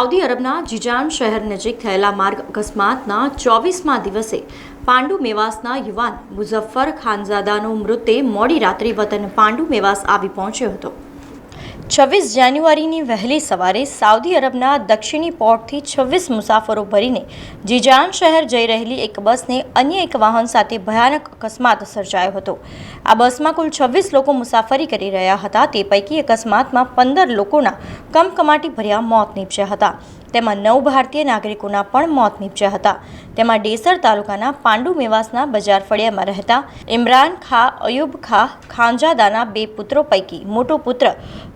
Saudi અરબના જીજાન શહેર નજીક થયેલા માર્ગ અકસ્માતના ચોવીસમા દિવસે પાંડુ મેવાસના યુવાન મુઝફ્ફર ખાનઝાદાનો મૃતે મોડી રાત્રે વતન પાંડુ મેવાસ આવી પહોંચ્યો હતો. છવ્વીસ જાન્યુઆરીની વહેલી સવારે સાઉદી અરબના દક્ષિણી પોર્ટથી છવ્વીસ મુસાફરો ભરીને જીજાન શહેર જઈ રહેલી એક બસને અન્ય એક વાહન સાથે ભયાનક અકસ્માત સર્જાયો હતો. આ બસમાં કુલ છવ્વીસ લોકો મુસાફરી કરી રહ્યા હતા. તે પૈકી અકસ્માતમાં પંદર લોકોના કમકમાટી ભર્યા મોત નીપજ્યા હતા. તેમાં નવ ભારતીય નાગરિકોના પણ મોત નીપજ્યા હતા. તેમાં ડેસર તાલુકાના પાંડુ મેવાસના બજાર ફળિયામાં રહેતા ઇમરાન ખા, અયુબ ખા, ખાંજાદાના બે પુત્રો પૈકી મોટો પુત્ર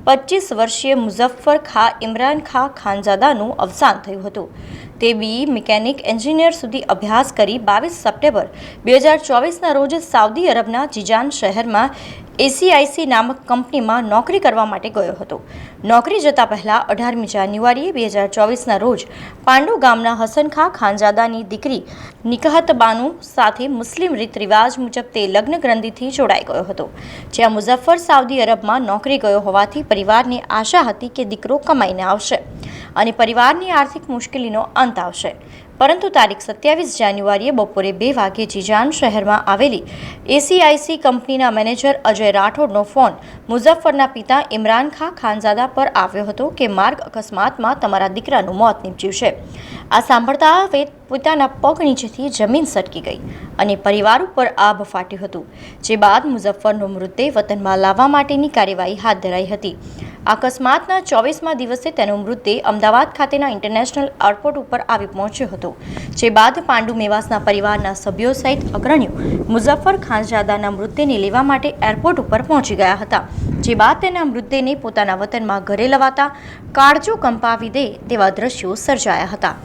પચીસ વર્ષીય મુઝફ્ફર ખા, ઇમરાન ખા ખાનઝાદાનું અવસાન થયું હતું. તે બી મિકેનિક એન્જિનિયર સુધી અભ્યાસ કરી બાવીસ સપ્ટેમ્બર બે હજાર ચોવીસના રોજ સાઉદી અરબના જીજાન શહેરમાં એસીઆઈસી નામક કંપનીમાં નોકરી કરવા માટે ગયો હતો. નોકરી જતા પહેલા અઢારમી જાન્યુઆરીએ બે હજાર ચોવીસના રોજ પાંડુ ગામના હસનખા ખાનજાદાની દીકરી નિકહત બાનુ સાથે મુસ્લિમ રીત રિવાજ મુજબ તે લગ્ન ગ્રંથિથી જોડાઈ ગયો હતો, જ્યાં મુઝફ્ફર સાઉદી અરબમાં નોકરી ગયો હોવાથી પરિવારની આશા હતી કે દીકરો કમાઈને આવશે અને પરિવારની આર્થિક મુશ્કેલીનો અંત આવશે. પરંતુ તારીખ સત્યાવીસ જાન્યુઆરીએ બપોરે બે વાગ્યે જીજાન શહેરમાં આવેલી એસીઆઈસી કંપનીના મેનેજર અજય રાઠોડનો ફોન મુઝફ્ફરના પિતા ઇમરાન ખા ખાનઝાદા પર આવ્યો હતો કે માર્ગ અકસ્માતમાં તમારા દીકરાનું મોત નીપજ્યું છે. આ સાંભળતા હવે પિતાના પગ નીચેથી જમીન સટકી ગઈ અને પરિવાર ઉપર આભ ફાટ્યું હતું, જે બાદ મુઝફ્ફરનો મૃતદેહ વતનમાં લાવવા માટેની કાર્યવાહી હાથ ધરાઈ હતી. અકસ્માતના ચોવીસમા દિવસે તેનો મૃતદેહ અમદાવાદ ખાતેના ઇન્ટરનેશનલ એરપોર્ટ ઉપર આવી પહોંચ્યો હતો, જે બાદ પાંડુ મેવાસના પરિવારના સભ્યો સહિત અગ્રણીઓ મુઝફ્ફર ખાનઝાદાના મૃતદેહને લેવા માટે એરપોર્ટ ઉપર પહોંચી ગયા હતા. જે બાદ તેના મૃતદેહને પોતાના વતનમાં ઘરે લવાતા કાળજો કંપાવી દે તેવા દ્રશ્યો સર્જાયા હતા.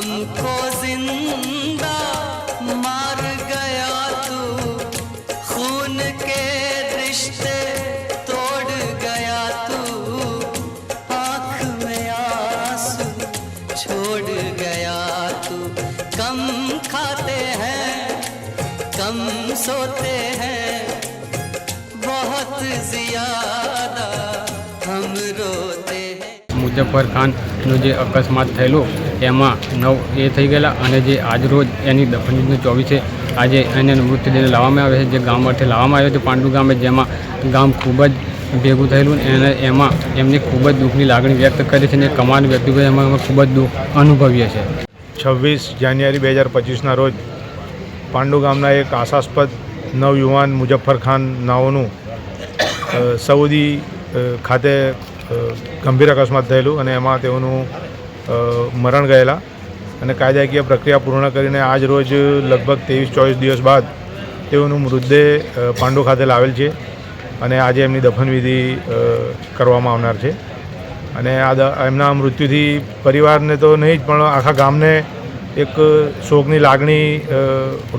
हमको जिंदा मार गया तू खून के रिश्ते तोड़ गया तू आँख में आंसू छोड़ गया तू कम खाते हैं कम सोते हैं बहुत ज्यादा हम रोते हैं મુઝફ્ફર ખાનનો જે અકસ્માત થયેલો, એમાં નવ એ થઈ ગયેલા અને જે આજરોજ એની દફનની ચોવીસે આજે એને મૃતદેહ લાવવામાં આવે છે, જે ગામમાંથી લાવવામાં આવ્યો છે, પાંડુ ગામે જેમાં ગામ ખૂબ જ ભેગું થયેલું અને એમાં એમને ખૂબ જ દુઃખની લાગણી વ્યક્ત કરી છે અને કમાન વ્યક્તિ એમાં ખૂબ જ દુઃખ અનુભવીએ છીએ. છવ્વીસ જાન્યુઆરી બે હજાર પચીસના રોજ પાંડુ ગામના એક આશાસ્પદ નવયુવાન મુઝફ્ફર ખાન નાઓનું સઉદી ખાતે ગંભીર અકસ્માત થયેલું અને એમાં તેઓનું મરણ ગયેલા. અને કાયદાકીય પ્રક્રિયા પૂર્ણ કરીને આજ રોજ લગભગ ત્રેવીસ ચોવીસ દિવસ બાદ તેઓનું મૃતદેહ પાંડુ ખાતે લાવેલ છે અને આજે એમની દફનવિધિ કરવામાં આવનાર છે. અને આ એમના મૃત્યુથી પરિવારને તો નહીં જ, પણ આખા ગામને એક શોકની લાગણી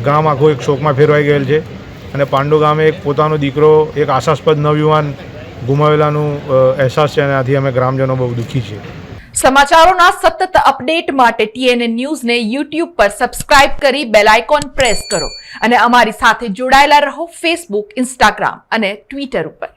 ગામ આખું એક શોકમાં ફેરવાઈ ગયેલ છે. અને પાંડુ ગામે એક પોતાનો દીકરો, એક આશાસ્પદ નવયુવાન ગુમાવેલાનું અહેસાસ છે અને આથી અમે ગ્રામજનો બહુ દુઃખી છીએ. સમાચારોના સતત અપડેટ માટે ટીએનએ ન્યૂઝને યુટ્યુબ પર સબસ્ક્રાઇબ કરી બેલ આઇકોન પ્રેસ કરો અને અમારી સાથે જોડાયેલા રહો ફેસબુક, ઇન્સ્ટાગ્રામ અને ટ્વિટર ઉપર.